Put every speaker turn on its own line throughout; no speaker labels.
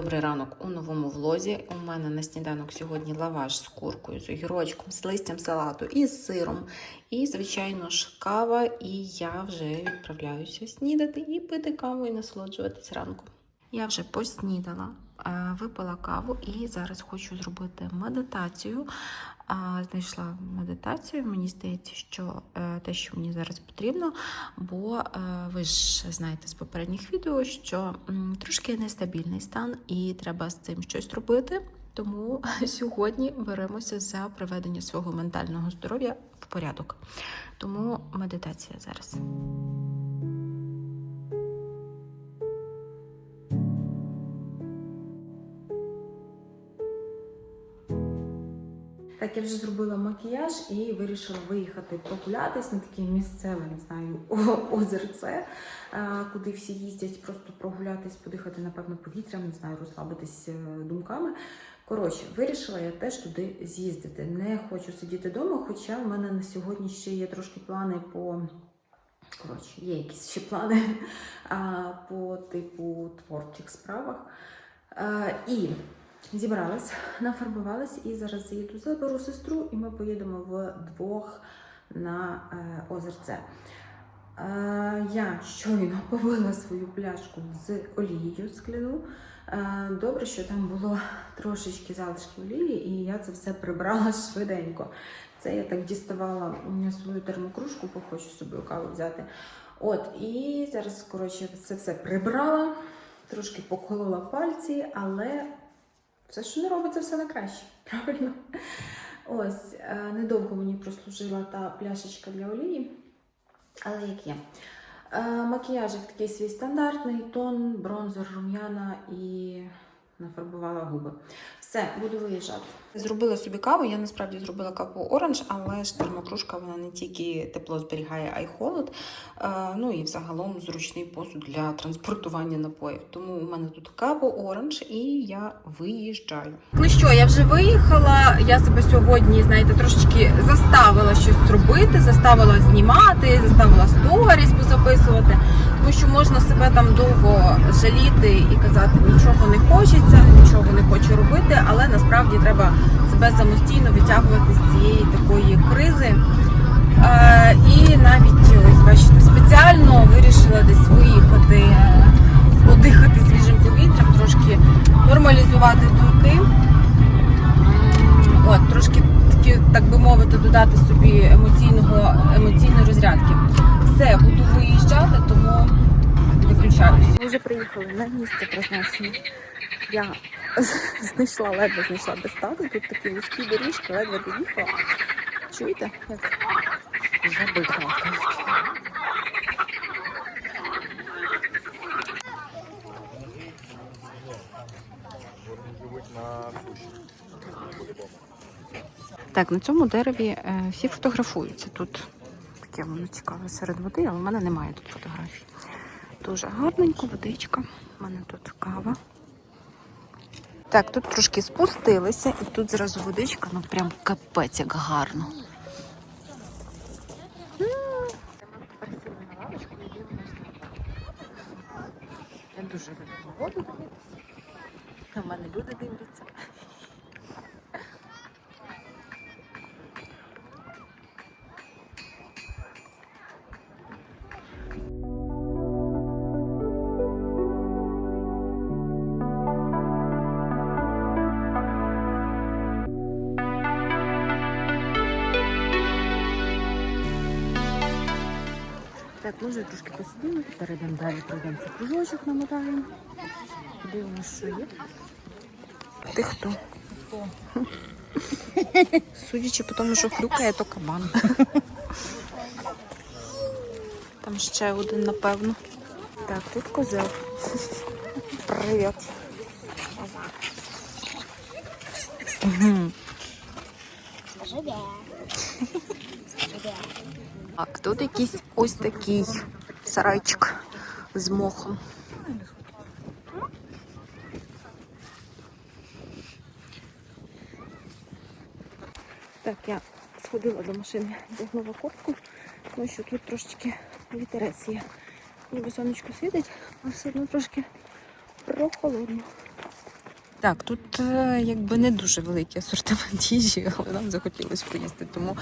Добрий ранок у новому влозі. У мене на сніданок сьогодні лаваш з куркою, з огірочком, з листям салату і з сиром. І, звичайно ж, кава. І я вже відправляюся снідати і пити каву і насолоджуватись ранком. Я вже поснідала, е, випила каву і зараз хочу зробити медитацію. Знайшла медитацію. Мені здається, що е, те, що мені зараз потрібно, бо е, ви ж знаєте з попередніх відео, що трошки нестабільний стан, і треба з цим щось робити. Тому сьогодні беремося за приведення свого ментального здоров'я в порядок. Тому медитація зараз. Так, я вже зробила макіяж і вирішила виїхати прогулятись на таке місцеве, не знаю, озерце, е, куди всі їздять, просто прогулятись, подихати, напевно, повітрям, не знаю, розслабитись е, думками. Коротше, вирішила я теж туди з'їздити. Не хочу сидіти вдома, хоча в мене на сьогодні ще є трошки плани по. Коротше, є якісь ще плани а, по типу творчих справах. А, і зібралась, нафарбувалась і зараз заїду, заберу сестру, і ми поїдемо вдвох на е, озерце. Е, я щойно повила свою пляшку з олією скляну. Е, добре, що там було трошечки залишки олії, і я це все прибрала швиденько. Це я так діставала свою термокружку, бо хочу собі каву взяти. От, і зараз, коротше, це все прибрала, трошки поколола пальці, але все, що не робиться, все на краще. Правильно? Ось, е, недовго мені прослужила та пляшечка для олії, але як є. Е, Макіяжик такий свій стандартний, тон, бронзер, рум'яна і нафарбувала губи. Все, буду виїжджати. Зробила собі каву. Я насправді зробила каву оранж, але ж термокружка вона не тільки тепло зберігає, а й холод. Е, ну і взагалом зручний посуд для транспортування напоїв. Тому у мене тут кава оранж і я виїжджаю.
Ну що, я вже виїхала. Я себе сьогодні, знаєте, трошечки заставила щось зробити, заставила знімати, заставила сторіс позаписувати, тому що можна себе там довго жаліти і казати, нічого не хочеться, нічого не хочу робити, але насправді треба себе самостійно витягувати з цієї такої кризи. Е, і навіть ось бачите, спеціально вирішила десь виїхати, подихати свіжим повітрям, трошки нормалізувати думки. От, трошки так би мовити, додати собі емоційного, емоційної розрядки. Все, буду виїжджати, тому виключаюсь. Ми вже приїхали на місце призначення. Я знайшла, ледве знайшла стати. Тут такі вузькі доріжки, ледве доїхала. Чуєте, як жаби.
Так, на цьому дереві е, всі фотографуються. Тут таке воно цікаве серед води, але в мене немає тут фотографій. Дуже гарненько, водичка. У мене тут кава. Так, тут трошки спустилися, і тут зразу водичка, ну прям капець, як гарно. Я дуже люблю воду дивитися. У мене люди дивляться. Вже трошки посиділи, тепер йдемо далі, пройдемося кружочок, намотаємо. Дивимося, що є. Ти хто? Хто? Судячи по тому, що хрюкає, то кабан. Там ще один, напевно. Так, тут козел. Привіт. Мгм. Так, тут якийсь ось такий сарайчик з мохом. Так, я сходила до машини, вдягнула куртку, тому що тут трошечки вітерець є. Ніби сонечко світить, але все одно трошки прохолодно. Так, тут е, якби не дуже великий асортимент їжі, але нам захотілося поїсти, тому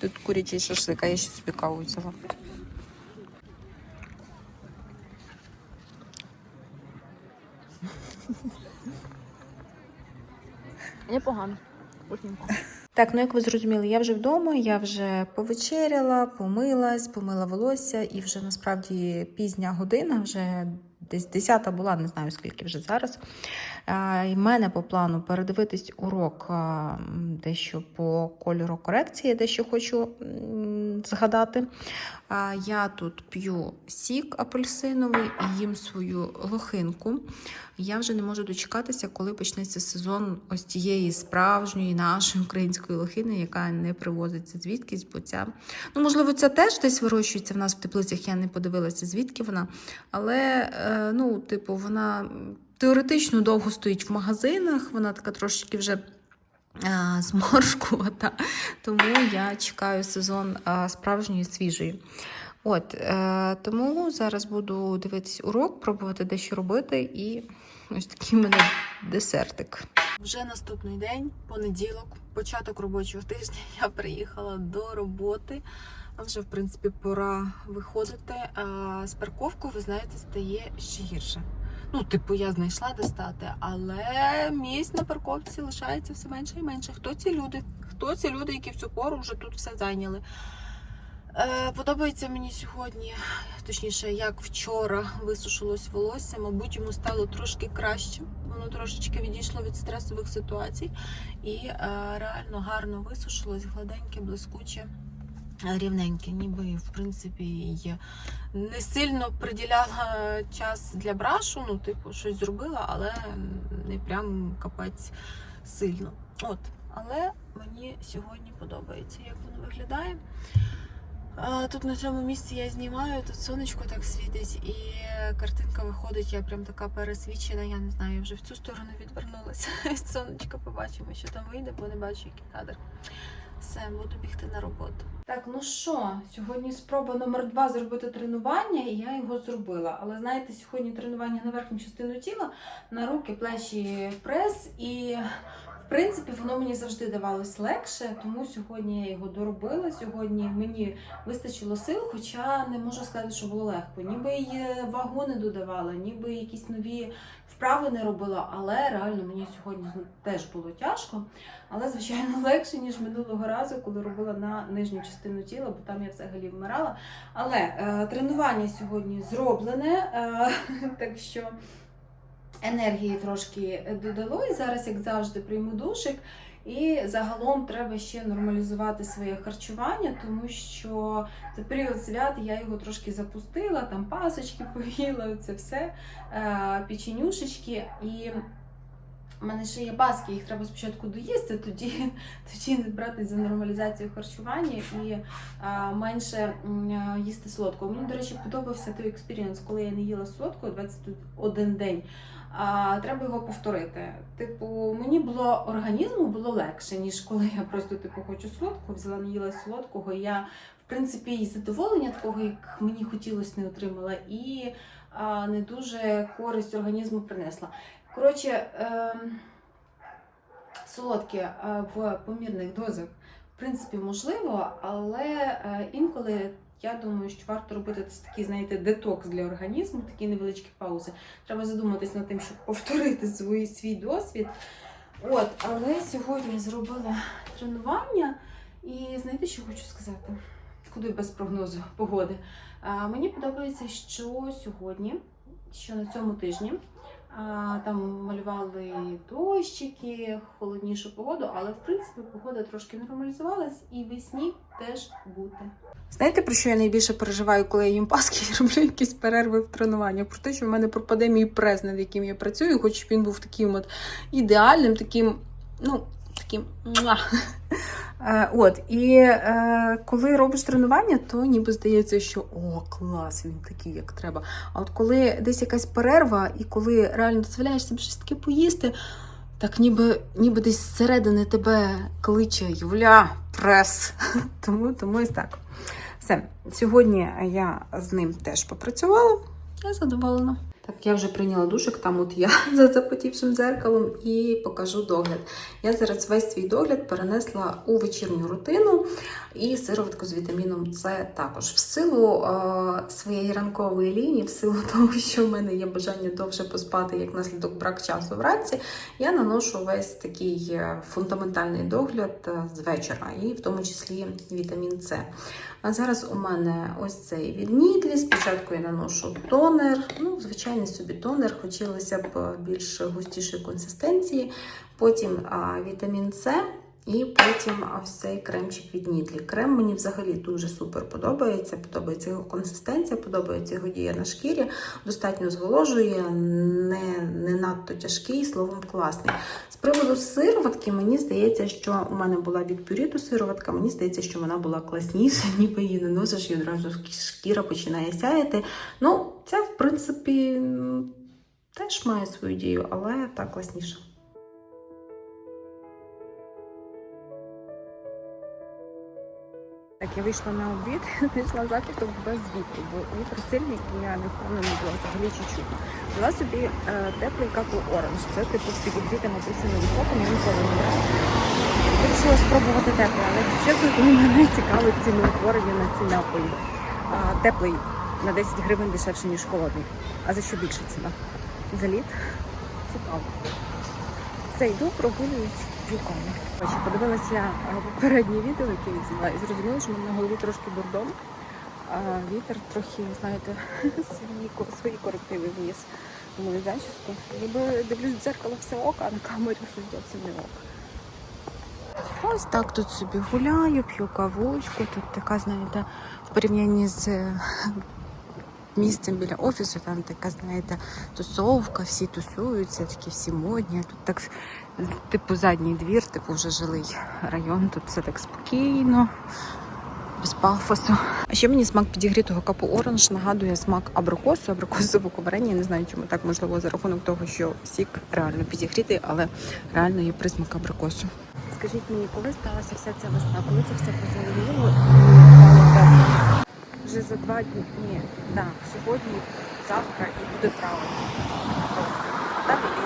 тут курячий шашлик, а я ще собі каву взяла.
Непогано. Вкусненько.
Так, ну як ви зрозуміли, я вже вдома, я вже повечеряла, помилась, помила волосся, і вже насправді пізня година, вже десь 10 була, не знаю скільки вже зараз. І в мене по плану передивитись урок дещо по кольору корекції, дещо хочу згадати. Я тут п'ю сік апельсиновий і їм свою лохинку. Я вже не можу дочекатися, коли почнеться сезон ось тієї справжньої нашої української лохини, яка не привозиться звідкись, бо ця, ну можливо, ця теж десь вирощується в нас в теплицях. Я не подивилася, звідки вона. Але е, ну, типу, вона теоретично довго стоїть в магазинах, вона така трошечки вже. А, Зморшкувата, тому я чекаю сезон справжньої свіжої. От е, тому зараз буду дивитись урок, пробувати дещо робити, і ось такий мене десертик. Вже наступний день, понеділок, початок робочого тижня. Я приїхала до роботи. А вже в принципі пора виходити. А з парковкою, ви знаєте, стає ще гірше. Ну, типу, я знайшла де стати, але місць на парковці лишається все менше і менше. Хто ці люди? Хто ці люди, які в цю пору вже тут все зайняли? Е, Подобається мені сьогодні, точніше, як вчора висушилось волосся. Мабуть, йому стало трошки краще. Воно трошечки відійшло від стресових ситуацій і е, реально гарно висушилось, гладеньке, блискуче, рівненьке. Ніби, в принципі, і не сильно приділяла час для брашу. Ну, типу, щось зробила, але не прям капець сильно. От. Але мені сьогодні подобається, як воно виглядає. Тут на цьому місці я знімаю, тут сонечко так світить, і картинка виходить, я прям така пересвічена. Я не знаю, я вже в цю сторону відвернулася. Сонечко побачимо, що там вийде, бо не бачу, який кадр. Все, буду бігти на роботу.
Так, ну що, сьогодні спроба номер два зробити тренування, і я його зробила. Але знаєте, сьогодні тренування на верхню частину тіла, на руки, плечі, прес. І в принципі воно мені завжди давалось легше, тому сьогодні я його доробила. Сьогодні мені вистачило сил, хоча не можу сказати, що було легко. Ніби й вагу не додавала, ніби якісь нові вправи не робила, але реально мені сьогодні теж було тяжко. Але, звичайно, легше, ніж минулого разу, коли робила на нижню частину тіла, бо там я взагалі вмирала. Але е, тренування сьогодні зроблене, е, так що енергії трошки додалось. Зараз, як завжди, прийму душик. І загалом треба ще нормалізувати своє харчування, тому що за період свят я його трошки запустила, там пасочки поїла, це все, е, печенюшечки. І у мене ще є паски, їх треба спочатку доїсти, тоді, тоді брати за нормалізацію харчування і а, менше а, їсти солодкого. Мені, до речі, подобався той експірієнс, коли я не їла солодкого 21 день. А, треба його повторити. Типу, мені було організму було легше, ніж коли я просто типу хочу солодкого, взяла не їла солодкого. Я, в принципі, і задоволення такого, як мені хотілося, не отримала, і а, не дуже користь організму принесла. Коротше, ем, солодке е, в помірних дозах, в принципі, можливо, але е, інколи я думаю, що варто робити такий, знаєте, детокс для організму, такі невеличкі паузи. Треба задуматись над тим, щоб повторити свій, свій досвід. От, але сьогодні зробила тренування, і знаєте, що хочу сказати? Куди без прогнозу погоди? А, мені подобається, що сьогодні, що на цьому тижні. Там малювали дощики, холоднішу погоду, але в принципі погода трошки нормалізувалась і весні теж бути.
Знаєте, про що я найбільше переживаю, коли я їм паски і роблю якісь перерви в тренуванні? Про те, що в мене пропаде мій прес, над яким я працюю, хоч він був таким от ідеальним, таким, ну, муа. Е, От, і е, коли робиш тренування, то ніби здається, що о, клас, він такий, як треба. А от коли десь якась перерва, і коли реально дозволяєш собі щось таке поїсти, так ніби, ніби десь зсередини тебе кличе Юля, прес. Тому, тому ось так. Все, сьогодні я з ним теж попрацювала. Я задоволена.
Так, я вже прийняла душик, там от я за запотівшим дзеркалом і покажу догляд. Я зараз весь свій догляд перенесла у вечірню рутину і сироватку з вітаміном С також. В силу е, своєї ранкової лінії, в силу того, що в мене є бажання довше поспати як наслідок брак часу вранці, я наношу весь такий е, фундаментальний догляд е, з вечора, і в тому числі вітамін С. А зараз у мене ось цей від Нідлі. Спочатку я наношу тонер, ну, звичайний собі тонер, хотілося б більш густішої консистенції. Потім а, вітамін С. І потім ось цей кремчик від Нідлі. Крем мені взагалі дуже супер подобається. Подобається його консистенція, подобається його дія на шкірі, достатньо зволожує, не, не надто тяжкий, словом, класний. З приводу сироватки, мені здається, що у мене була від пюріту сироватка, мені здається, що вона була класніша, ніби її не носиш і одразу шкіра починає сяяти. Ну, ця, в принципі, теж має свою дію, але так класніше.
Так, я вийшла на обід, знайшла закуток без вітру, бо вітер сильний, і я не впевнена була взагалі чуть-чуть. Взяла собі е, теплий капу оранж. Це типу з підігрітим апельсином високим, я ніколи не брала. Вирішила спробувати теплий, але чесно, то мене цікавить ціноутворення на ці напої. А, теплий на 10 гривень дешевше, ніж холодний. А за що більше ціна? За літ? Цікаво. Все, йду, прогулююсь руками. Бачу, подивилася я е, попереднє відео, яке я зняла, і зрозуміла, що в мене на голові трошки дурдом. А вітер трохи, знаєте, свої, свої корективи вніс у мою зачіску. Ніби дивлюсь в дзеркало все око, а на камері щось зовсім не око.
Ось так тут собі гуляю, п'ю кавучку. Тут така, знаєте, в порівнянні з е, місцем біля офісу, там така, знаєте, тусовка, всі тусуються, такі всі модні. Тут так, типу, задній двір, типу вже жилий район. Тут все так спокійно, без пафосу. А ще мені смак підігрітого капу оранж нагадує смак абрикосу, абрикосового варення. Я Не знаю, чому так можливо за рахунок того, що сік реально підігрітий, але реально є присмак абрикосу.
Скажіть мені, коли сталася вся ця весна, коли це все позеленіло? Вже за два дні, ні, да, сьогодні, завтра і буде травень. Просто.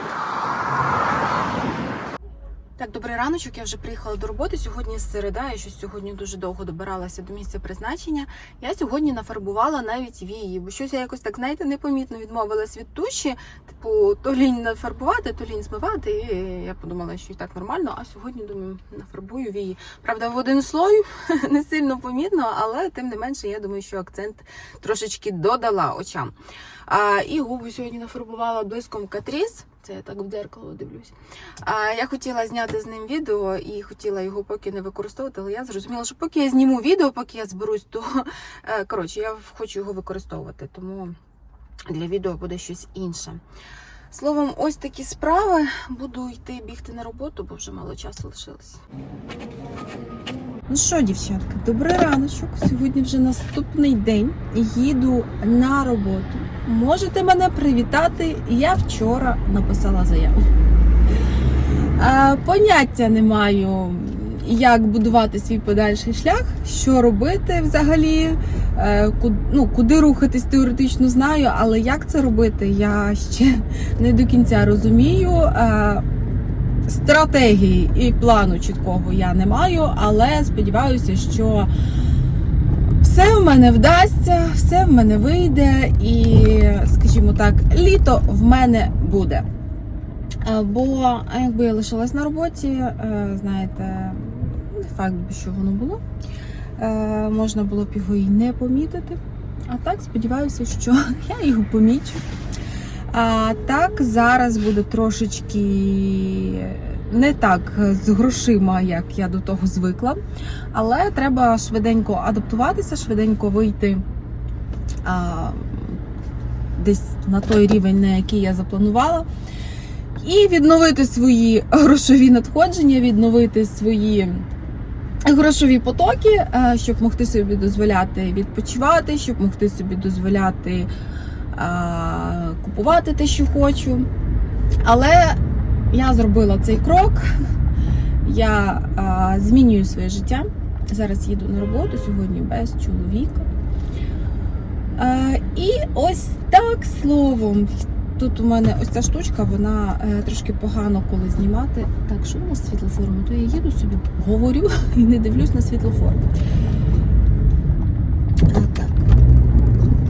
Так, добрий раночок. Я вже приїхала до роботи. Сьогодні середа, я щось сьогодні дуже довго добиралася до місця призначення. Я сьогодні нафарбувала навіть вії, бо щось я якось так, знаєте, непомітно відмовилась від туші. Типу, то лінь нафарбувати, то лінь змивати. І я подумала, що і так нормально. А сьогодні думаю, нафарбую вії. Правда, в один слой не сильно помітно, але тим не менше, я думаю, що акцент трошечки додала очам. А, і губи сьогодні нафарбувала блиском Катріс. Це я так в дзеркало дивлюсь. А я хотіла зняти з ним відео і хотіла його поки не використовувати, але я зрозуміла, що поки я зніму відео, поки я зберусь, то е, коротше, я хочу його використовувати, тому для відео буде щось інше. Словом, ось такі справи. Буду йти бігти на роботу, бо вже мало часу лишилось. Ну що, дівчатка, добрий раночок. Сьогодні вже наступний день. Їду на роботу. Можете мене привітати. Я вчора написала заяву. Поняття не маю, як будувати свій подальший шлях, що робити взагалі, е, ну, куди рухатись теоретично знаю, але як це робити, я ще не до кінця розумію. Стратегії і плану чіткого я не маю, але сподіваюся, що все в мене вдасться, все в мене вийде, і, скажімо так, літо в мене буде. Бо якби я лишилась на роботі, е, знаєте, не факт, що воно було. Е, Можна було б його і не помітити. А так сподіваюся, що я його помічу. А так зараз буде трошечки не так з грошима, як я до того звикла. Але треба швиденько адаптуватися, швиденько вийти а, десь на той рівень, на який я запланувала. І відновити свої грошові надходження, відновити свої грошові потоки, е, щоб могти собі дозволяти відпочивати, щоб могти собі дозволяти е, купувати те, що хочу. Але я зробила цей крок, я е, змінюю своє життя. Зараз їду на роботу сьогодні без чоловіка. Е, І ось так словом. Тут у мене ось ця штучка, вона е, трошки погано коли знімати. Так, що у нас світлофором? То я їду собі, говорю і не дивлюсь на світлофор. Отак.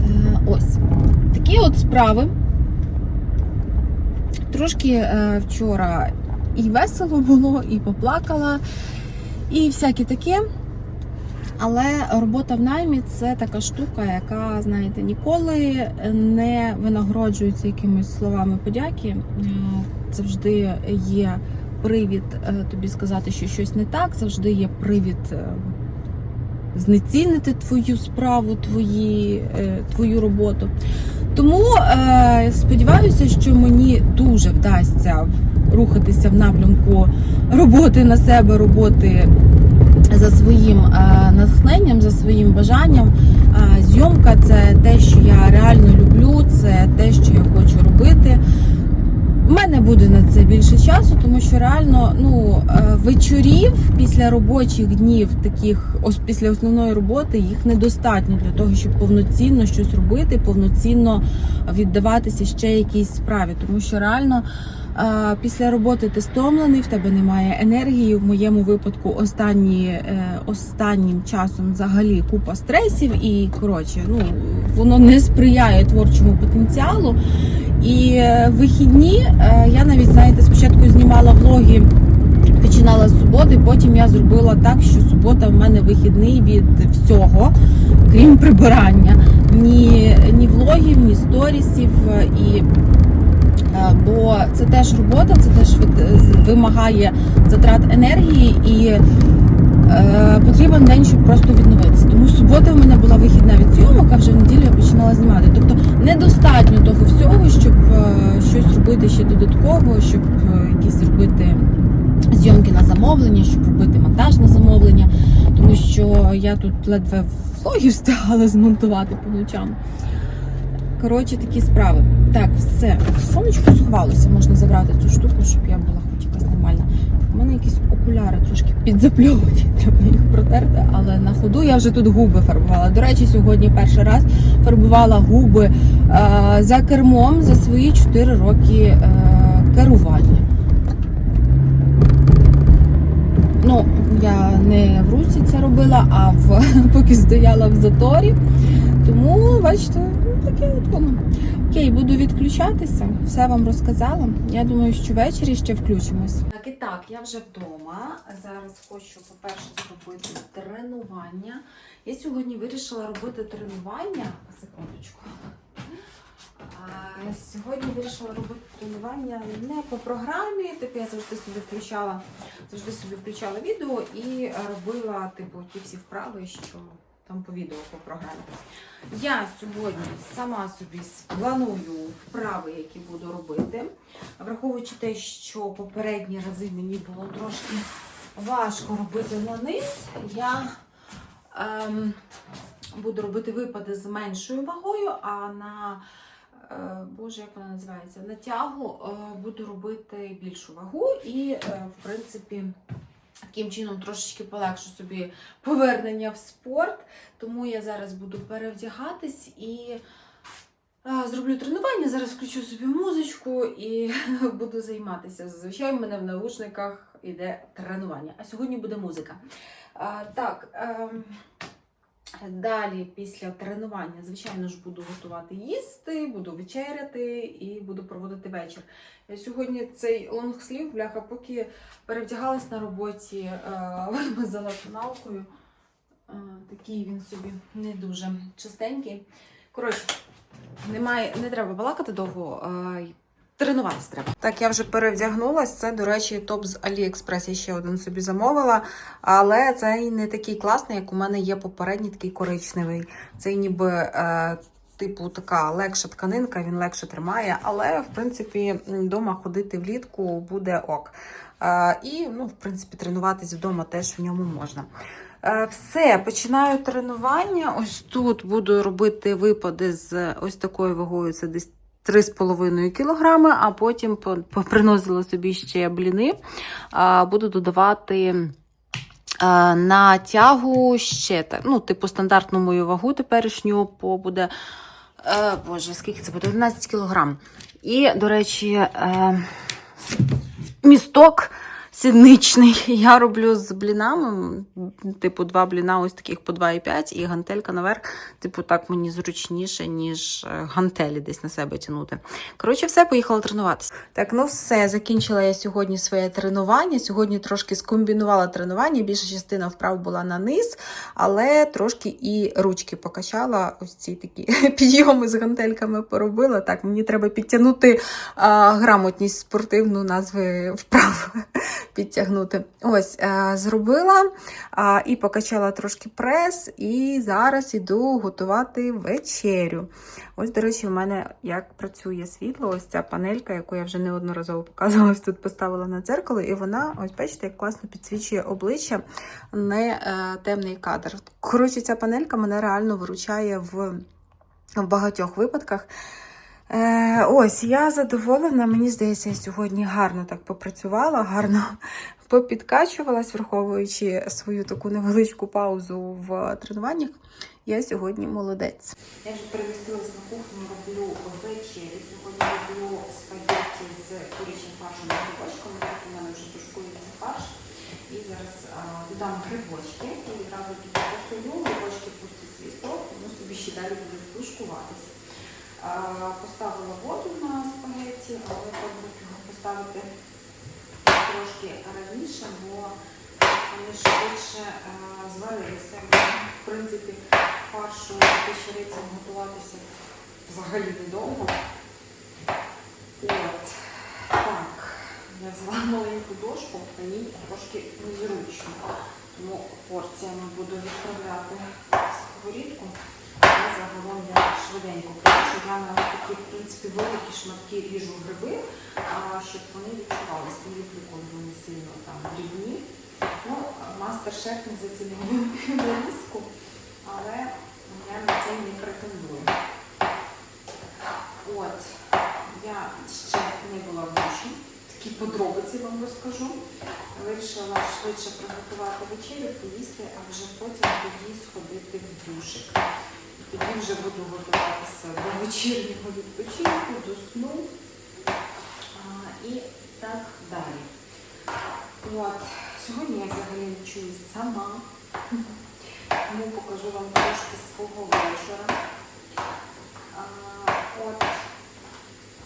Е, ось. Такі от справи. Трошки е, вчора і весело було, і поплакала, і всяке таке. Але робота в наймі це така штука, яка, знаєте, ніколи не винагороджується якимись словами подяки. Завжди є привід е, тобі сказати, що щось не так, завжди є привід е, знецінити твою справу, твої, твою роботу. Тому е, сподіваюся, що мені дуже вдасться рухатися в напрямку роботи на себе, роботи за своїм е, натхненням, за своїм бажанням. Е, зйомка це те, що я реально люблю, це те, що я хочу робити. У мене буде на це більше часу, тому що реально ну е, вечорів після робочих днів, таких ось після основної роботи, їх недостатньо для того, щоб повноцінно щось робити, повноцінно віддаватися ще якійсь справі, тому що реально. Після роботи ти стомлений, в тебе немає енергії. В моєму випадку останні, е, останнім часом взагалі купа стресів, і коротше, ну воно не сприяє творчому потенціалу. І е, вихідні е, я навіть знаєте, спочатку знімала влоги. Починала з суботи, потім я зробила так, що субота в мене вихідний від всього, крім прибирання. Ні, ні влогів, ні сторісів. І, бо це теж робота, це теж вимагає затрат енергії і е, потрібен день, щоб просто відновитися. Тому субота в мене була вихідна від зйомок, а вже в неділю я починала знімати. Тобто недостатньо того всього, щоб е, щось робити ще додатково, щоб е, якісь робити зйомки на замовлення, щоб робити монтаж на замовлення, тому що я тут ледве влоги встигала змонтувати по ночам. Коротше, такі справи. Так, все. Сонечко сховалося, можна забрати цю штуку, щоб я була хоч якась нормальна. У мене якісь окуляри трошки підзапльовані, треба їх протерти, але на ходу я вже тут губи фарбувала. До речі, сьогодні перший раз фарбувала губи е, за кермом за свої 4 роки е, керування. Ну, я не в Русі це робила, а в поки стояла в заторі. Тому, бачите, таке от воно. Окей, буду відключатися. Все вам розказала. Я думаю, що ввечері ще включимось.
Так і так, я вже вдома. Зараз хочу, по-перше, зробити тренування. Я сьогодні вирішила робити тренування. Секундочку. Сьогодні вирішила робити тренування не по програмі. Типу я завжди собі включала, завжди собі включала відео і робила типу ті всі вправи, що там по відео по програмі. Я сьогодні сама собі планую вправи, які буду робити. Враховуючи те, що попередні рази мені було трошки важко робити на низ, я ем, буду робити випади з меншою вагою, а на е, Боже, як вона називається? На тягу е, буду робити більшу вагу і, е, в принципі, таким чином трошечки полегшу собі повернення в спорт. Тому я зараз буду перевдягатись і е, зроблю тренування. Зараз включу собі музичку і буду займатися. Зазвичай в мене в наушниках йде тренування, а сьогодні буде музика. Так. Далі, після тренування, звичайно ж, буду готувати їсти, буду вечеряти і буду проводити вечір. Я сьогодні цей лонгслів, бляха, поки перевдягалась на роботі, е, вимазала тоналкою. Е, Такий він собі не дуже чистенький. Коротше, немає, не треба балакати довго. Тренуватися треба. Так, я вже перевдягнулась. Це, до речі, топ з AliExpress. Я ще один собі замовила. Але цей не такий класний, як у мене є попередній такий коричневий. Цей ніби. Е, Типу, така легша тканинка, він легше тримає, але в принципі вдома ходити влітку буде ок. Е, і, ну, в принципі, тренуватись вдома теж в ньому можна. Е, Все, починаю тренування. Ось тут буду робити випади з ось такою вагою. Це десь 3,5 кг, а потім приносила собі ще бліни. Буду додавати. На тягу ще ну, типу, стандартну мою вагу теперішню по буде
Е, Боже, скільки це буде? 11 кілограм. І, до речі, е, місток сідничний. Я роблю з блінами, типу, два бліна, ось таких по 2,5, і гантелька наверх, типу, так мені зручніше, ніж е, гантелі десь на себе тягнути. Коротше, все, поїхала тренуватися. Так, ну все, закінчила я сьогодні своє тренування. Сьогодні трошки скомбінувала тренування. Більша частина вправ була на низ, але трошки і ручки покачала. Ось ці такі підйоми з гантельками поробила. Так, мені треба підтягнути а, грамотність спортивну назви вправ підтягнути. Ось, е, зробила і покачала трошки прес, і зараз іду готувати вечерю. Ось, до речі, в мене як працює світло, ось ця панелька, яку я вже неодноразово показувала, ось тут поставила на дзеркало, і вона, ось бачите, як класно підсвічує обличчя, не е, темний кадр. Коротше, ця панелька мене реально виручає в, в багатьох випадках. Е, ось, я задоволена. Мені здається, я сьогодні гарно так попрацювала, гарно попідкачувалась, враховуючи свою таку невеличку паузу в тренуваннях. Я сьогодні молодець. Я вже перемістилась на кухню, роблю вечерю. Сьогодні роблю спагетті з курячим фаршем і грибочками. Так у мене вже тушкується фарш. І зараз а, додам грибочки і відразу тут посолю, грибочки пустять свій сок, воно собі ще далі буде тушкуватися. Поставила воду на спагетті, але його поставити трошки раніше, бо вони швидше зварилися. В принципі, фаршу печерицям готуватися взагалі недовго. От. Так, я взяла маленьку дошку, мені трошки незручно. Тому порціями буду відправляти сковорідку. Загалом я швиденько, що я на такі, в принципі, великі шматки ріжу гриби, щоб вони відчувалися. Люблю, коли вони сильно там дрібні. Ну, мастер-шеф не зацінив нарізку, але я на це не претендую. От, я ще не була в душі, такі подробиці вам розкажу. Вирішила швидше приготувати вечерю, поїсти, а вже потім тоді сходити в душик. Тоді вже буду готуватися до вечірнього відпочинку, до сну а, і так далі. От, сьогодні я взагалі ночую сама, тому покажу вам трошки свого вечора. А, От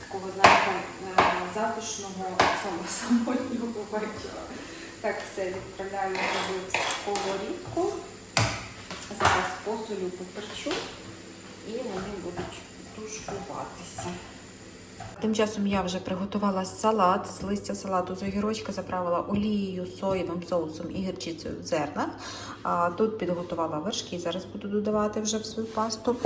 такого, знаєте, е, затишного сам- самотнього вечора. Так, все відправляю в сковорідку. Зараз посолю поперчу і вони будуть тушкуватися. Тим часом я вже приготувала салат з листя салату з огірочка, заправила олією, соєвим соусом і гірчицею в зернах. Тут підготувала вершки, зараз буду додавати вже в свою пасту.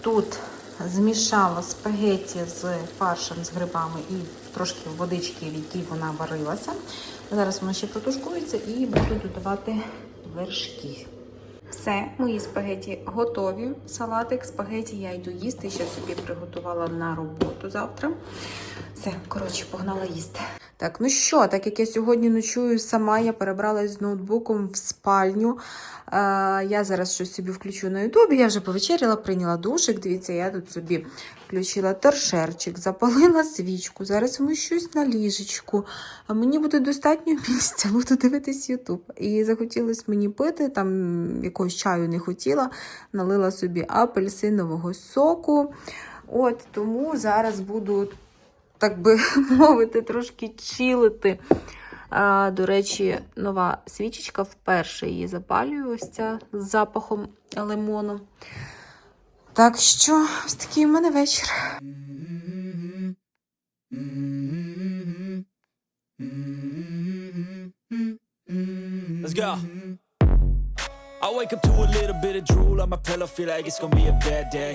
Тут змішала спагетті з фаршем з грибами і трошки водички, в якій вона варилася. Зараз воно ще протушкується і буду додавати вершки. Все, мої спагеті готові. Салатик, спагеті я йду їсти. Ще собі приготувала на роботу завтра. Все, коротше, погнала їсти. Так, ну що, так як я сьогодні ночую сама, я перебралась з ноутбуком в спальню. Е, я зараз щось собі включу на Ютубі. Я вже повечеряла, прийняла душик. Дивіться, я тут собі включила торшерчик, запалила свічку. Зараз вмощусь на ліжечку. А мені буде достатньо місця, буду дивитись Ютуб. І захотілося мені пити, там якогось чаю не хотіла, налила собі апельсинового соку. От тому зараз буду, так би мовити, трошки чилити. А, до речі, нова свічечка вперше її запалюю, ось ця з запахом лимону. Так що, ось такий у мене вечір.
Let's go. I wake up to a little bit of drool on my pillow, feel like it's gonna be a bad day.